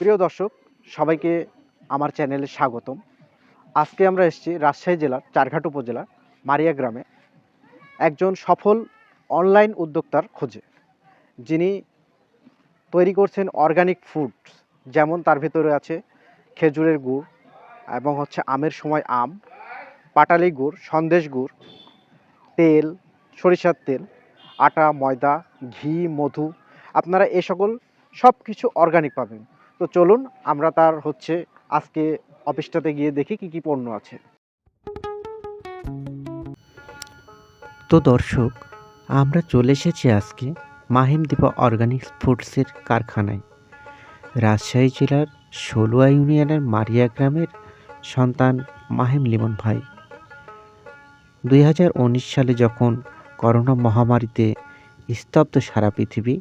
প্রিয় দর্শক, সবাইকে আমার চ্যানেলে স্বাগতম। আজকে আমরা এসেছি রাজশাহী জেলার চারঘাট উপজেলার মারিয়া গ্রামে একজন সফল অনলাইন উদ্যোক্তার খোঁজে। যিনি তৈরি করছেন অর্গানিক ফুড যেমন তার ভেতরে আছে খেজুরের গুড় এবং হচ্ছে আমের সময় আম, পাটালি গুড়, সন্দেশ গুড়, তেল, সরিষার তেল, আটা, ময়দা, ঘি, মধু, আপনারা এ সকল সব কিছু অর্গানিক পাবেন। তো চলুন আমরা তার হচ্ছে আজকে অফিসটাতে গিয়ে দেখি কি কি পণ্য আছে। তো দর্শক, আমরা চলে এসেছি আজকে মাহিম দীপা অর্গানিক ফুডসের কারখানায়। রাজশাহী জেলার ষোলোয়া ইউনিয়নের মারিয়া গ্রামের সন্তান মাহিম লিমন ভাই। দুই হাজার উনিশ সালে যখন করোনা মহামারীতে স্তব্ধ সারা পৃথিবী,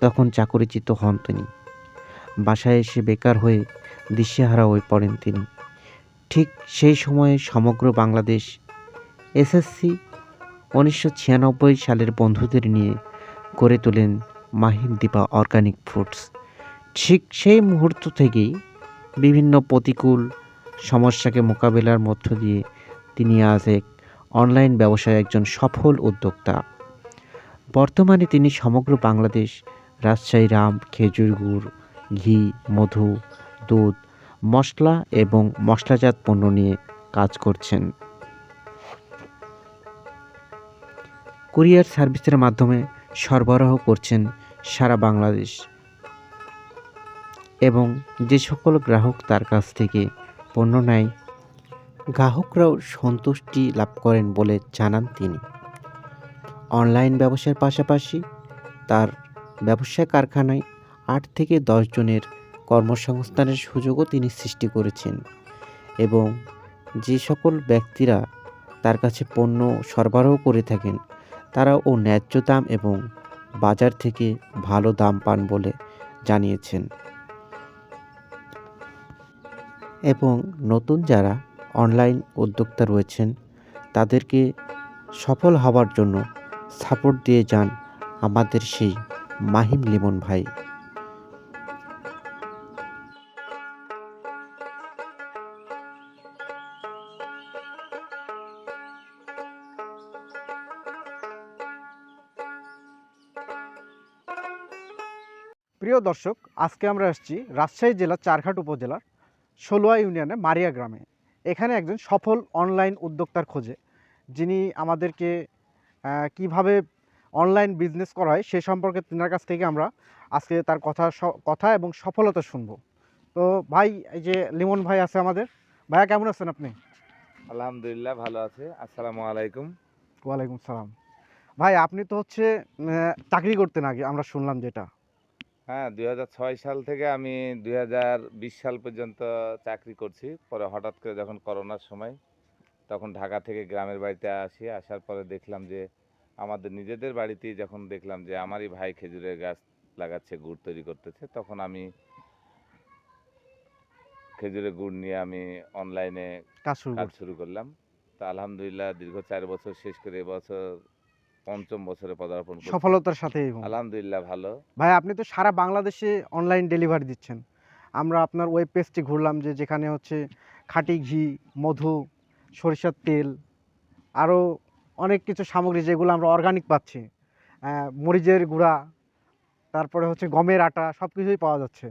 তখন চাকরিচিত হন তিনি। বাসায় এসে বেকার হয়ে দিশেহারা হয়ে পড়েন তিনি। ঠিক সেই সময়ে সমগ্র বাংলাদেশ এসএসসি উনিশশো ছিয়ানব্বই সালের বন্ধুদের নিয়ে গড়ে তোলেন মাহিম দীপা অর্গানিক ফুডস। ঠিক সেই মুহূর্ত থেকেই বিভিন্ন প্রতিকূল সমস্যাকে মোকাবেলার মধ্য দিয়ে তিনি আজ এক অনলাইন ব্যবসায় একজন সফল উদ্যোক্তা। বর্তমানে তিনি সমগ্র বাংলাদেশ রাজশাহী, রাম, খেজুর গুড় ঘি, মধু, দুধ, মশলা এবং মশলাজাত পণ্য নিয়ে কাজ করছেন। কুরিয়ার সার্ভিসের মাধ্যমে সরবরাহ করছেন সারা বাংলাদেশ এবং যে সকল গ্রাহক তার কাছ থেকে পণ্য নেয়, গ্রাহকরাও সন্তুষ্টি লাভ করেন বলে জানান তিনি। অনলাইন ব্যবসার পাশাপাশি তার ব্যবসা কারখানায় আট থেকে দশ জনের কর্মসংস্থানের সুযোগও তিনি সৃষ্টি করেছেন এবং যে সকল ব্যক্তিরা তার কাছে পণ্য সরবরাহ করে থাকেন তারা ও ন্যায্য দাম এবং বাজার থেকে ভালো দাম পান বলে জানিয়েছেন। এবং নতুন যারা অনলাইন উদ্যোক্তা রয়েছেন, তাদেরকে সফল হওয়ার জন্য সাপোর্ট দিয়ে যান আমাদের সেই মাহিম লিমন ভাই। প্রিয় দর্শক আজকে আমরা আসছি রাজশাহী জেলার চারঘাট উপজেলার ষোলোয়া ইউনিয়নে মারিয়া গ্রামে। এখানে একজন সফল অনলাইন উদ্যোক্তার খোঁজে যিনি আমাদেরকে কীভাবে অনলাইন বিজনেস করা হয় সে সম্পর্কে তিনার কাছ থেকে আমরা আজকে তার কথা কথা এবং সফলতা শুনব। তো ভাই এই যে লিমন ভাই আছে আমাদের। ভাইয়া কেমন আছেন আপনি? আলহামদুলিল্লাহ ভালো আছে। আসসালামু আলাইকুম। ওয়ালাইকুম সালাম। ভাই আপনি তো হচ্ছে চাকরি করতেন আগে আমরা শুনলাম যেটা। হ্যাঁ দু হাজার ছয় সাল থেকে আমি দু হাজার বিশ সাল পর্যন্ত চাকরি করছি। পরে হঠাৎ করে যখন করোনার সময় তখন ঢাকা থেকে গ্রামের বাড়িতে আসি। আসার পরে দেখলাম যে আমাদের নিজেদের বাড়িতেই যখন দেখলাম যে আমারই ভাই খেজুরের গাছ লাগাচ্ছে গুড় তৈরি করতেছে তখন আমি খেজুরের গুড় নিয়ে আমি অনলাইনে কাজ শুরু শুরু করলাম। তো আলহামদুলিল্লাহ দীর্ঘ চার বছর শেষ করে এবছর পঞ্চম বছরে পদার্পণ সফলতার সাথে আলহামদুলিল্লাহ ভালো। ভাই আপনি তো সারা বাংলাদেশে অনলাইন ডেলিভারি দিচ্ছেন। আমরা আপনার ওয়েব পেজটি ঘুরলাম যে যেখানে হচ্ছে খাঁটি ঘি মধু সরিষার তেল আরও অনেক কিছু সামগ্রী যেগুলো আমরা অর্গানিক পাচ্ছি। মরিচের গুঁড়া তারপরে হচ্ছে গমের আটা সব কিছুই পাওয়া যাচ্ছে।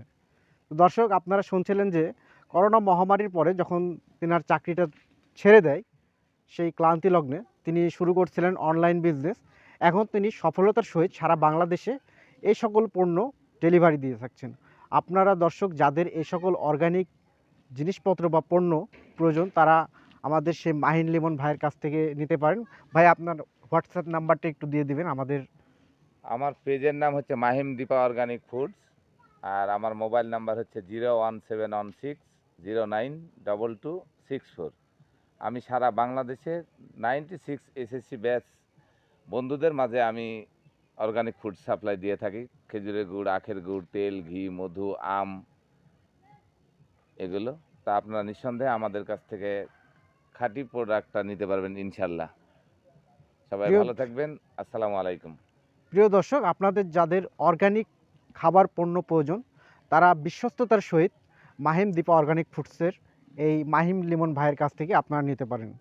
তো দর্শক আপনারা শুনছিলেন যে করোনা মহামারীর পরে যখন তেনার চাকরিটা ছেড়ে দেয় সেই ক্লান্তি লগ্নে তিনি শুরু করছিলেন অনলাইন বিজনেস এখন তিনি সফলতার সহিত সারা বাংলাদেশে এই সকল পণ্য ডেলিভারি দিয়ে থাকছেন। আপনারা দর্শক, যাদের এই সকল অর্গানিক জিনিসপত্র বা পণ্য প্রয়োজন, তারা আমাদের সেই মাহিন লিমন ভাইয়ের কাছ থেকে নিতে পারেন। ভাই, আপনার হোয়াটসঅ্যাপ নাম্বারটা একটু দিয়ে দিবেন, আমাদের আমার পেজের নাম হচ্ছে মাহিম দীপা অর্গানিক ফুডস আর আমার মোবাইল নাম্বার হচ্ছে zero one seven one six zero nine double two six four আমি সারা বাংলাদেশে নাইনটি সিক্স এসএসসি ব্যাচ বন্ধুদের মাঝে আমি অর্গানিক ফুড সাপ্লাই দিয়ে থাকি। খেজুরের গুড় আখের গুড় তেল ঘি মধু আম এগুলো। তা আপনারা নিঃসন্দেহে আমাদের কাছ থেকে খাঁটি প্রোডাক্টটা নিতে পারবেন ইনশাল্লাহ। সবাই ভালো থাকবেন। আসসালামু আলাইকুম। প্রিয় দর্শক আপনাদের যাদের অর্গানিক খাবার পণ্য প্রয়োজন তারা বিশ্বস্ততার সহিত মাহিম দীপা অর্গানিক ফুডসের এই মাহিম লিমন ভাইয়ের কাছ থেকে আপনারা নিতে পারেন।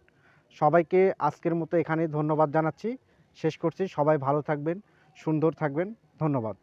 সবাইকে আজকের মতো এখানেই ধন্যবাদ জানাচ্ছি। শেষ করছি। সবাই ভালো থাকবেন, সুন্দর থাকবেন। ধন্যবাদ।